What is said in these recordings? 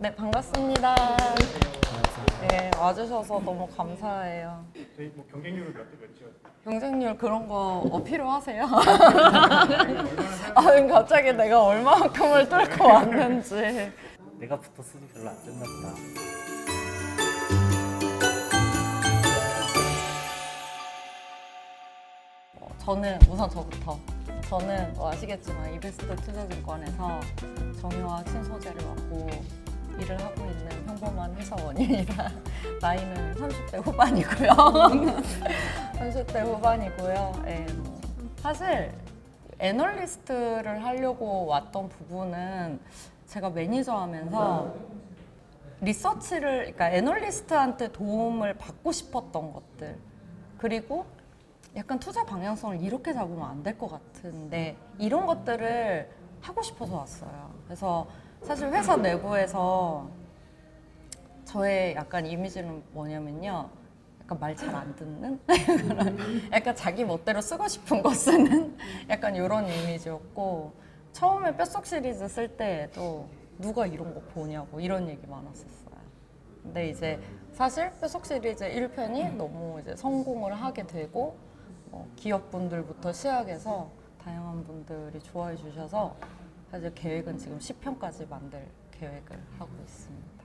네, 반갑습니다. 네, 와주셔서 너무 감사해요. 저희 뭐 경쟁률을 몇 대 몇이요? 경쟁률 그런 거 어, 필요하세요? 아니, 갑자기 내가 얼마만큼을 뚫고 왔는지. 내가 붙었어도 별로 안 됐나 보다. 어, 저는 우선 저부터. 저는 뭐 아시겠지만 이베스트 투자증권에서 정유와 친소재를 맡고 일을 하고 있는 평범한 회사원입니다. 나이는 30대 후반이고요. 30대 후반이고요. 예, 뭐 사실 애널리스트를 하려고 왔던 부분은 제가 매니저 하면서 리서치를, 그러니까 애널리스트한테 도움을 받고 싶었던 것들. 그리고 약간 투자 방향성을 이렇게 잡으면 안 될 것 같은데 이런 것들을 하고 싶어서 왔어요. 그래서 사실 회사 내부에서 저의 약간 이미지는 뭐냐면요. 약간 말 잘 안 듣는? 약간 자기 멋대로 쓰고 싶은 거 쓰는? 약간 이런 이미지였고 처음에 뼛속 시리즈 쓸 때에도 누가 이런 거 보냐고 이런 얘기 많았었어요. 근데 이제 사실 뼛속 시리즈 1편이 너무 이제 성공을 하게 되고 어, 기업분들부터 시작해서 다양한 분들이 좋아해 주셔서 사실 계획은 지금 10편까지 만들 계획을 하고 있습니다.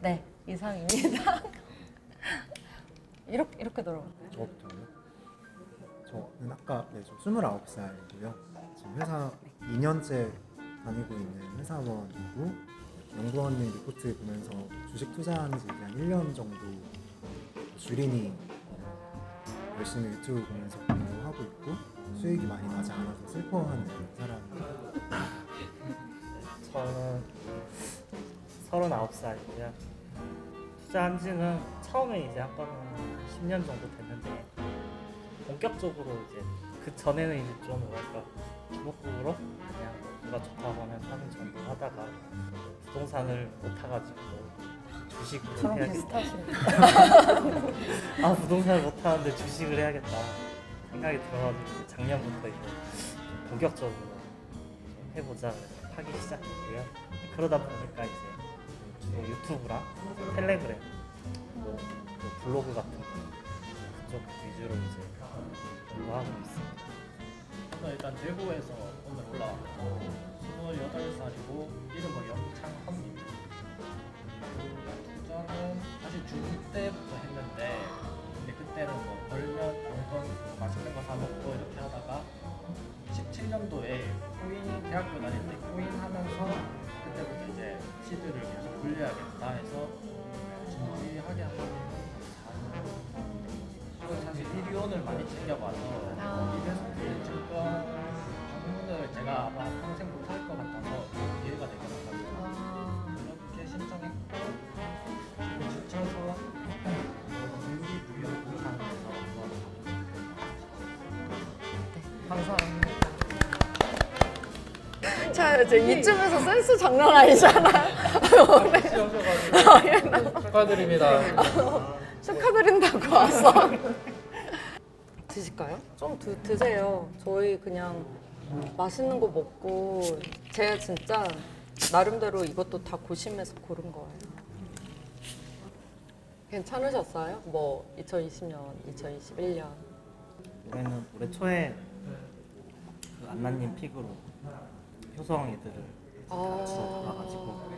네, 이상입니다. 이렇게 이렇게 들어요. 저부터요. 저는 아까 네, 저 29살이고요. 지금 회사 2년째 다니고 있는 회사원이고 연구원님 리포트 보면서 주식 투자한 지 이제 한 1년 정도 어, 열심히 유튜브 보면서 공부하고 있고 수익이 많이 나지 않아서 슬퍼하는 사람입니다. 저는 39살이고요. 투자한 지는 처음에 이제 한 거는 10년 정도 됐는데 본격적으로 이제 그 전에는 이제 좀 뭐랄까 주목적으로 그냥 누가 좋다고 하면 사는 정도 하다가 부동산을 못 타가지고 주식을 저랑 해야겠다. 아 부동산을 못 타는데 주식을 해야겠다 생각이 들어가지고 작년부터 이제 본격적으로 좀 해보자 그래서 하기 시작했고요. 그러다 보니까 이제 주로 유튜브랑 텔레그램, 뭐, 그 블로그 같은 거 그쪽 위주로 이제 공부하고 있습니다. 저는 일단 대구에서 오늘 올라왔고 28살이고 이름은 영창헌입니다. 투자는 사실 중2 때부터 했는데 근데 그때는 뭐 벌면 용돈 뭐 맛있는 거 사 먹고 이렇게 하다가 17년도에 코인 대학교 다닐 때 코인 하면서 그때부터 이제 시드를 계속 굴려야겠다 해서 진지하게 한 4년 사실 1위원을 많이 챙겨봐서 아. 이베스트 증권 방문을 제가 아마 평생 못할 것 같아서 기회가 되게 많아서 이렇게 신청했고 그리고 지쳐서 동기부여하면서 한번 감사합니다. 자, 이제 이쯤에서 센스 장난 아니잖아. 축하드립니다. 축하드린다고 왔어. 드실까요? 좀 드, 드세요. 저희 그냥 맛있는 거 먹고 제가 진짜 나름대로 이것도 다 고심해서 고른 거예요. 괜찮으셨어요? 뭐 2020년, 2021년. 올해는 올해 초에 그 안나님 픽으로 효성 애들을 아. 주워 담아가지고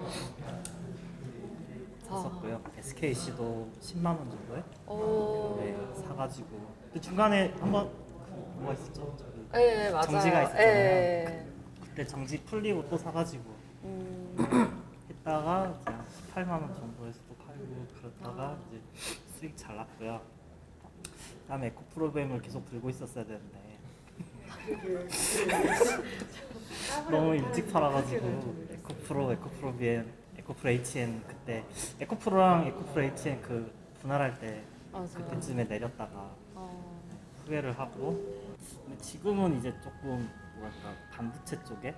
샀었고요. SKC도 10만 원 정도에 어, 네, 사가지고 그 중간에 한번 그 뭐가 있었죠? 저기 네, 맞아요. 정지가 있었잖아요. 네. 그때 정지 풀리고 또 사가지고 음, 했다가 이제 한 18만 원 정도에서 또 팔고 그러다가 이제 수익 잘 났고요. 그다음에 에코 프로그램을 계속 들고 있었어야 되는데 너무 일찍 팔아가지고 에코프로, 에코프로 비엔, 에코프로 HN 그때 에코프로랑 에코프로 HN 그 분할할 때 맞아요. 그때쯤에 내렸다가 어, 후회를 하고 근데 지금은 이제 조금 뭐랄까 반부채 쪽에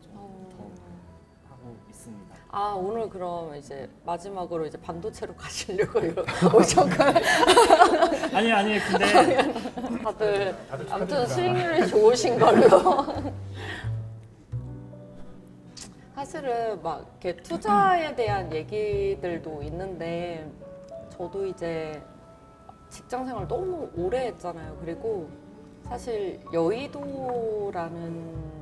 좀 어. 더 하고 있습니다. 아 오늘 그럼 이제 마지막으로 이제 반도체로 가시려고 오셨가요? 아니 아니 근데 다들 아무튼 수익률이 좋으신 걸로. 사실은 막 이렇게 투자에 대한 얘기들도 있는데 저도 이제 직장 생활 너무 오래 했잖아요. 그리고 사실 여의도라는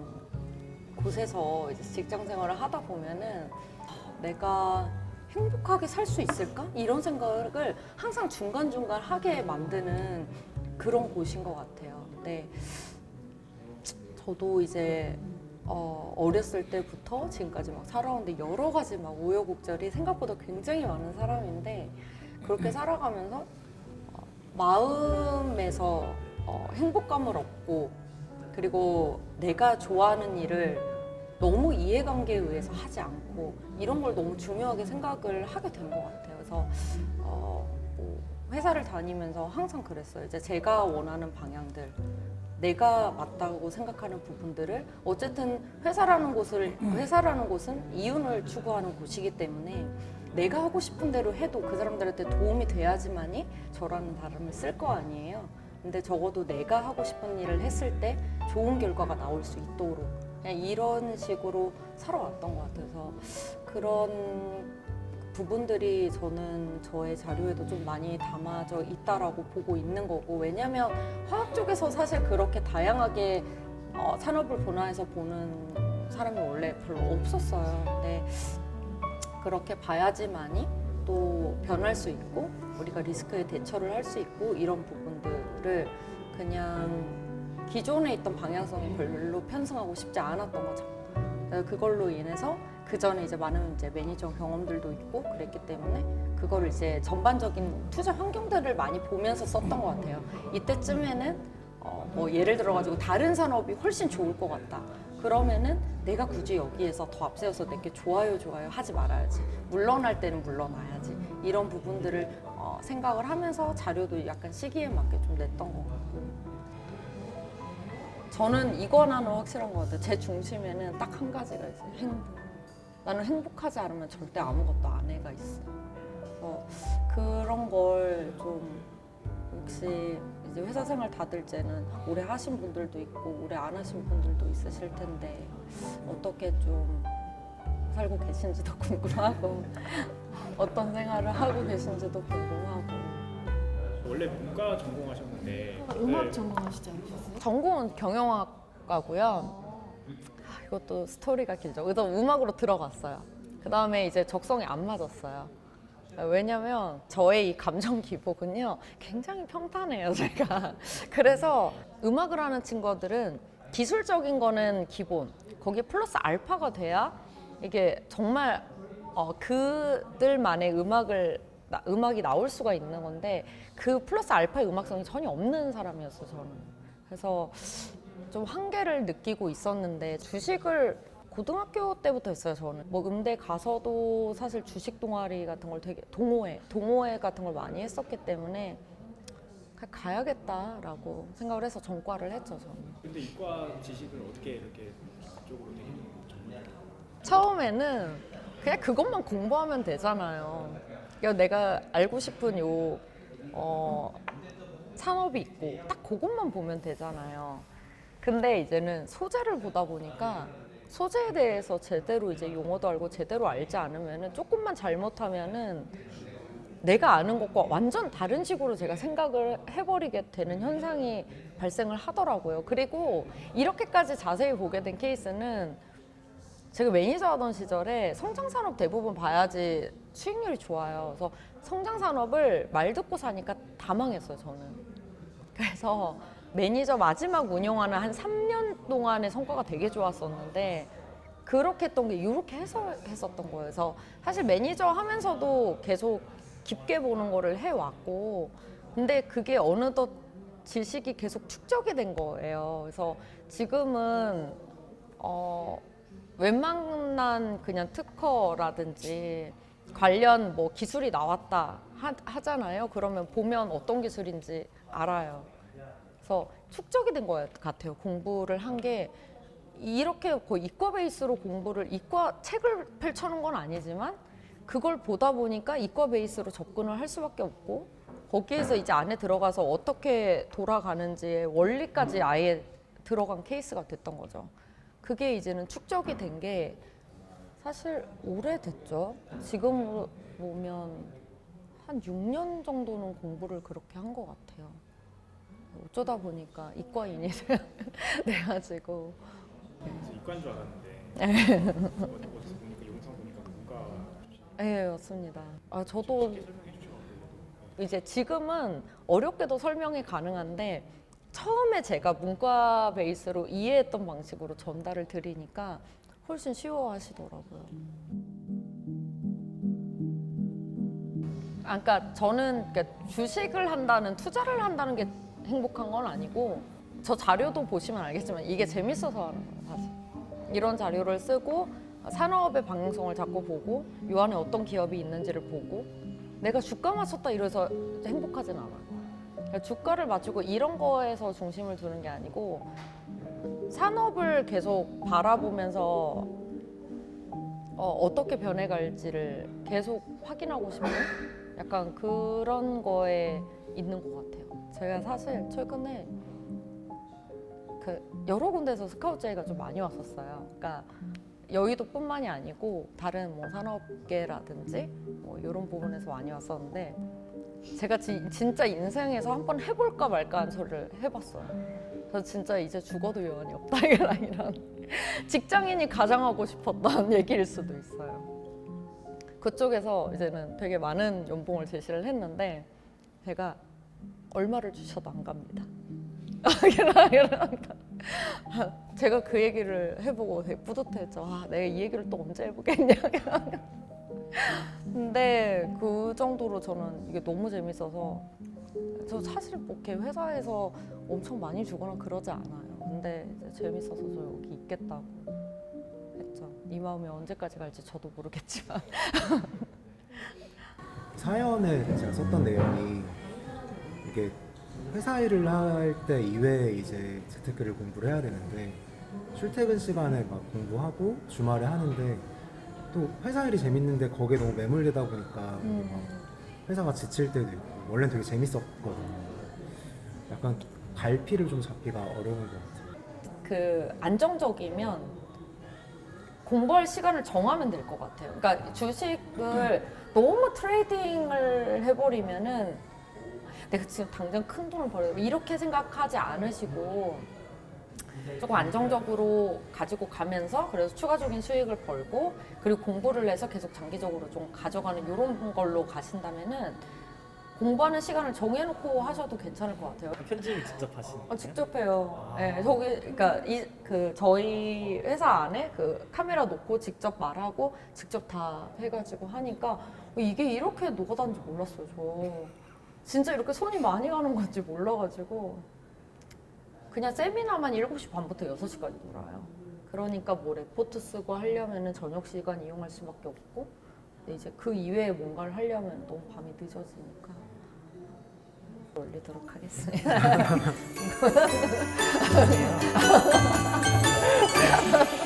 곳에서 이제 직장 생활을 하다 보면은 내가 행복하게 살 수 있을까? 이런 생각을 항상 중간중간 하게 만드는 그런 곳인 것 같아요. 근데 저도 이제 어, 어렸을 때부터 지금까지 막 살아오는데 여러 가지 막 우여곡절이 생각보다 굉장히 많은 사람인데 그렇게 살아가면서 어, 마음에서 어, 행복감을 얻고 그리고 내가 좋아하는 일을 너무 이해관계에 의해서 하지 않고 이런 걸 너무 중요하게 생각을 하게 된 것 같아요. 그래서 어, 뭐 회사를 다니면서 항상 그랬어요. 이제 제가 원하는 방향들, 내가 맞다고 생각하는 부분들을 어쨌든 회사라는 곳을 회사라는 곳은 이윤을 추구하는 곳이기 때문에 내가 하고 싶은 대로 해도 그 사람들한테 도움이 돼야지만이 저라는 사람을 쓸 거 아니에요. 근데 적어도 내가 하고 싶은 일을 했을 때 좋은 결과가 나올 수 있도록 그냥 이런 식으로 살아왔던 것 같아서 그런 부분들이 저는 저의 자료에도 좀 많이 담아져 있다라고 보고 있는 거고 왜냐하면 화학 쪽에서 사실 그렇게 다양하게 어, 산업을 분화해서 보는 사람이 원래 별로 없었어요. 근데 그렇게 봐야지만이 또 변할 수 있고 우리가 리스크에 대처를 할 수 있고 이런 부분들을 그냥 기존에 있던 방향성이 별로 편승하고 싶지 않았던 거죠. 그걸로 인해서 그 전에 이제 많은 이제 매니저 경험들도 있고 그랬기 때문에 그거를 이제 전반적인 투자 환경들을 많이 보면서 썼던 것 같아요. 이때쯤에는 어, 뭐 예를 들어가지고 다른 산업이 훨씬 좋을 것 같다. 그러면은 내가 굳이 여기에서 더 앞세워서 내게 좋아요 좋아요 하지 말아야지. 물러날 때는 물러나야지. 이런 부분들을 어, 생각을 하면서 자료도 약간 시기에 맞게 좀 냈던 것 같고. 저는 이거 하나는 확실한 것 같아요. 제 중심에는 딱 한 가지가 있어요. 행복. 나는 행복하지 않으면 절대 아무것도 안 해가 있어요. 그래서 그런 걸 좀 혹시 이제 회사 생활 다들 때는 오래 하신 분들도 있고 오래 안 하신 분들도 있으실 텐데 어떻게 좀 살고 계신지도 궁금하고 어떤 생활을 하고 계신지도 궁금하고 원래 문과 전공하셨는 데 음악 네, 전공하시지 않으셨어요? 전공은 경영학과고요. 아, 이것도 스토리가 길죠. 그래서 음악으로 들어갔어요. 그 다음에 이제 적성에 안 맞았어요. 왜냐면 저의 이 감정 기복은요 굉장히 평탄해요 제가 그래서 음악을 하는 친구들은 기술적인 거는 기본 거기에 플러스 알파가 돼야 이게 정말 어, 그들만의 음악을 나- 음악이 나올 수가 있는 건데 그 플러스 알파의 음악성이 전혀 없는 사람이었어요 저는. 그래서 좀 한계를 느끼고 있었는데 주식을 고등학교 때부터 했어요 저는. 뭐 음대 가서도 사실 주식 동아리 같은 걸 되게 동호회 동호회 같은 걸 많이 했었기 때문에 가- 가야겠다라고 생각을 해서 전과를 했죠 저는. 근데 이과 지식을 어떻게 이렇게 그쪽으로 되게 전문가로 처음에는 그냥 그것만 공부하면 되잖아요. 그러니까 내가 알고 싶은 요 어, 산업이 있고 딱 그것만 보면 되잖아요. 근데 이제는 소재를 보다 보니까 소재에 대해서 제대로 이제 용어도 알고 제대로 알지 않으면은 조금만 잘못하면은 내가 아는 것과 완전 다른 식으로 제가 생각을 해버리게 되는 현상이 발생을 하더라고요. 그리고 이렇게까지 자세히 보게 된 케이스는 제가 매니저 하던 시절에 성장 산업 대부분 봐야지 수익률이 좋아요. 그래서 성장 산업을 말 듣고 사니까 다 망했어요, 저는. 그래서 매니저 마지막 운영하는 한 3년 동안의 성과가 되게 좋았었는데 그렇게 했던 게 이렇게 해서 했었던 거예요. 그래서 사실 매니저 하면서도 계속 깊게 보는 거를 해왔고 근데 그게 어느덧 지식이 계속 축적이 된 거예요. 그래서 지금은 어 웬만한 그냥 특허라든지 관련 뭐 기술이 나왔다 하, 하잖아요. 그러면 보면 어떤 기술인지 알아요. 그래서 축적이 된 것 같아요. 공부를 한 게 이렇게 거의 이과 베이스로 공부를 이과 책을 펼쳐놓은 건 아니지만 그걸 보다 보니까 이과 베이스로 접근을 할 수밖에 없고 거기에서 이제 안에 들어가서 어떻게 돌아가는지의 원리까지 아예 들어간 케이스가 됐던 거죠. 그게 이제는 축적이 된 게 사실 오래됐죠. 지금 보면 한 6년 정도는 공부를 그렇게 한 것 같아요. 어쩌다 보니까 이과인이 돼가지고 이과인 줄 알았는데 네. 어디서 보니까 영상 보니까 문과 네 맞습니다. 아 저도 이제 지금은 어렵게도 설명이 가능한데 처음에 제가 문과 베이스로 이해했던 방식으로 전달을 드리니까 훨씬 쉬워하시더라고요. 아, 그러니까 저는 주식을 한다는 투자를 한다는 게 행복한 건 아니고 저 자료도 보시면 알겠지만 이게 재밌어서 하는 거예요 사실. 이런 자료를 쓰고 산업의 방향성을 자꾸 보고 요 안에 어떤 기업이 있는지를 보고 내가 주가 맞췄다 이래서 행복하진 않아요. 그러니까 주가를 맞추고 이런 거에서 중심을 두는 게 아니고 산업을 계속 바라보면서 어, 어떻게 변해갈지를 계속 확인하고 싶은 약간 그런 거에 있는 것 같아요. 제가 사실 최근에 그 여러 군데서 스카우트 제의가 좀 많이 왔었어요. 그러니까 여의도뿐만이 아니고 다른 뭐 산업계라든지 뭐 이런 부분에서 많이 왔었는데 제가 지- 진짜 인생에서 한번 해볼까 말까 한 소리를 해봤어요. 저 진짜 이제 죽어도 여한이 없다 이런 직장인이 가장 하고 싶었던 얘기일 수도 있어요. 그쪽에서 이제는 되게 많은 연봉을 제시를 했는데 제가 얼마를 주셔도 안 갑니다. 제가 그 얘기를 해보고 되게 뿌듯했죠. 아, 내가 이 얘기를 또 언제 해보겠냐. 근데 그 정도로 저는 이게 너무 재밌어서 저 사실 뭐 이렇게 회사에서 엄청 많이 주거나 그러지 않아요. 근데 재밌어서 저 여기 있겠다고 했죠. 이 마음이 언제까지 갈지 저도 모르겠지만. 사연에 제가 썼던 내용이 이게 회사 일을 할 때 이외에 이제 재테크를 공부를 해야 되는데 출퇴근 시간에 막 공부하고 주말에 하는데 또 회사 일이 재밌는데 거기에 너무 매몰되다 보니까 막 회사가 지칠 때도 있고 원래는 되게 재밌었거든요. 약간 갈피를 좀 잡기가 어려운 것 같아요. 그 안정적이면 공부할 시간을 정하면 될 것 같아요. 그러니까 주식을 너무 트레이딩을 해버리면은 내가 지금 당장 큰 돈을 벌어야 돼. 이렇게 생각하지 않으시고 조금 안정적으로 가지고 가면서 그래서 추가적인 수익을 벌고 그리고 공부를 해서 계속 장기적으로 좀 가져가는 이런 걸로 가신다면은 공부하는 시간을 정해놓고 하셔도 괜찮을 것 같아요. 편집을 직접 하시는 어, 거예요? 직접 해요. 네, 저기 그러니까 이 그 저희 회사 안에 그 카메라 놓고 직접 말하고 직접 다 해가지고 하니까 어, 이게 이렇게 노가다인지 몰랐어요. 저 진짜 이렇게 손이 많이 가는 건지 몰라가지고 그냥 세미나만 7시 반부터 6시까지 놀아요. 그러니까 뭐 레포트 쓰고 하려면은 저녁 시간 이용할 수밖에 없고 이제 그 이외에 뭔가를 하려면 너무 밤이 늦어지니까 올리도록 하겠습니다.